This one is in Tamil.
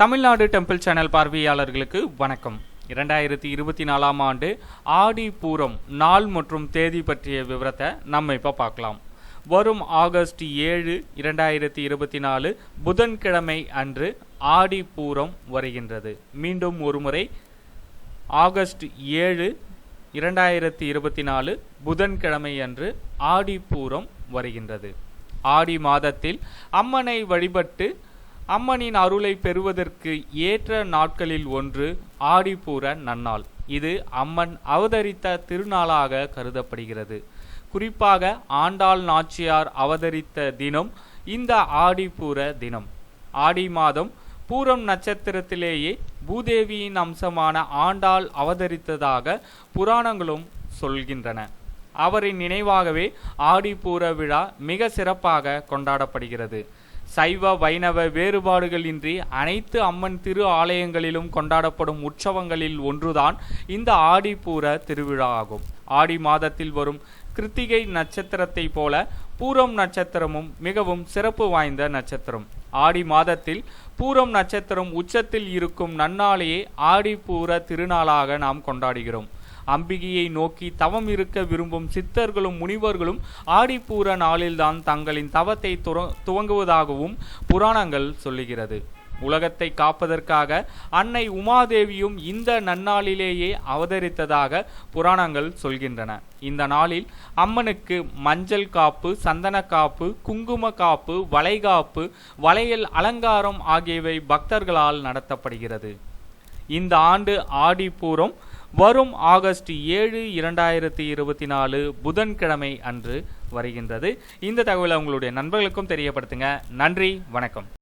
தமிழ்நாடு டெம்பிள் சேனல் பார்வையாளர்களுக்கு வணக்கம். இரண்டாயிரத்தி இருபத்தி நாலாம் ஆண்டு ஆடி பூரம் நாள் மற்றும் தேதி பற்றிய விவரத்தை நம்ம இப்போ பார்க்கலாம். வரும் ஆகஸ்ட் ஏழு இரண்டாயிரத்தி இருபத்தி நாலு புதன்கிழமை அன்று ஆடி பூரம் வருகின்றது. மீண்டும் ஒருமுறை ஆகஸ்ட் ஏழு இரண்டாயிரத்தி இருபத்தி நாலு புதன்கிழமை அன்று ஆடி பூரம் வருகின்றது. ஆடி மாதத்தில் அம்மனை வழிபட்டு அம்மனின் அருளை பெறுவதற்கு ஏற்ற நாட்களில் ஒன்று ஆடிப்பூர நன்னாள். இது அம்மன் அவதரித்த திருநாளாக கருதப்படுகிறது. குறிப்பாக ஆண்டாள் நாச்சியார் அவதரித்த தினம் இந்த ஆடிப்பூர தினம். ஆடி மாதம் பூரம் நட்சத்திரத்திலேயே பூதேவியின் அம்சமான ஆண்டாள் அவதரித்ததாக புராணங்களும் சொல்கின்றன. அவரின் நினைவாகவே ஆடிப்பூர விழா மிக சிறப்பாக கொண்டாடப்படுகிறது. சைவ வைணவ வேறுபாடுகளின்றி அனைத்து அம்மன் திரு ஆலயங்களிலும் கொண்டாடப்படும் உற்சவங்களில் ஒன்றுதான் இந்த ஆடிப்பூர திருவிழா ஆகும். ஆடி மாதத்தில் வரும் கிருத்திகை நட்சத்திரத்தை போல பூரம் நட்சத்திரமும் மிகவும் சிறப்பு வாய்ந்த நட்சத்திரம். ஆடி மாதத்தில் பூரம் நட்சத்திரம் உச்சத்தில் இருக்கும் நன்னாளையே ஆடிப்பூர திருநாளாக நாம் கொண்டாடுகிறோம். அம்பிகையை நோக்கி தவம் இருக்க விரும்பும் சித்தர்களும் முனிவர்களும் ஆடிப்பூர நாளில்தான் தங்களின் தவத்தை துவங்குவதாகவும் புராணங்கள் சொல்லுகிறது. உலகத்தை காப்பதற்காக அன்னை உமாதேவியும் இந்த நன்னாளிலேயே அவதரித்ததாக புராணங்கள் சொல்கின்றன. இந்த நாளில் அம்மனுக்கு மஞ்சள் காப்பு சந்தன காப்பு குங்கும காப்பு வளைகாப்பு வளையல் அலங்காரம் ஆகியவை பக்தர்களால் நடத்தப்படுகிறது. இந்த ஆண்டு ஆடிப்பூரம் வரும் ஆகஸ்ட் ஏழு இரண்டாயிரத்தி இருபத்தி நாலு புதன்கிழமை அன்று வருகின்றது. இந்த தகவலை உங்களுடைய நண்பர்களுக்கும் தெரியப்படுத்துங்க. நன்றி வணக்கம்.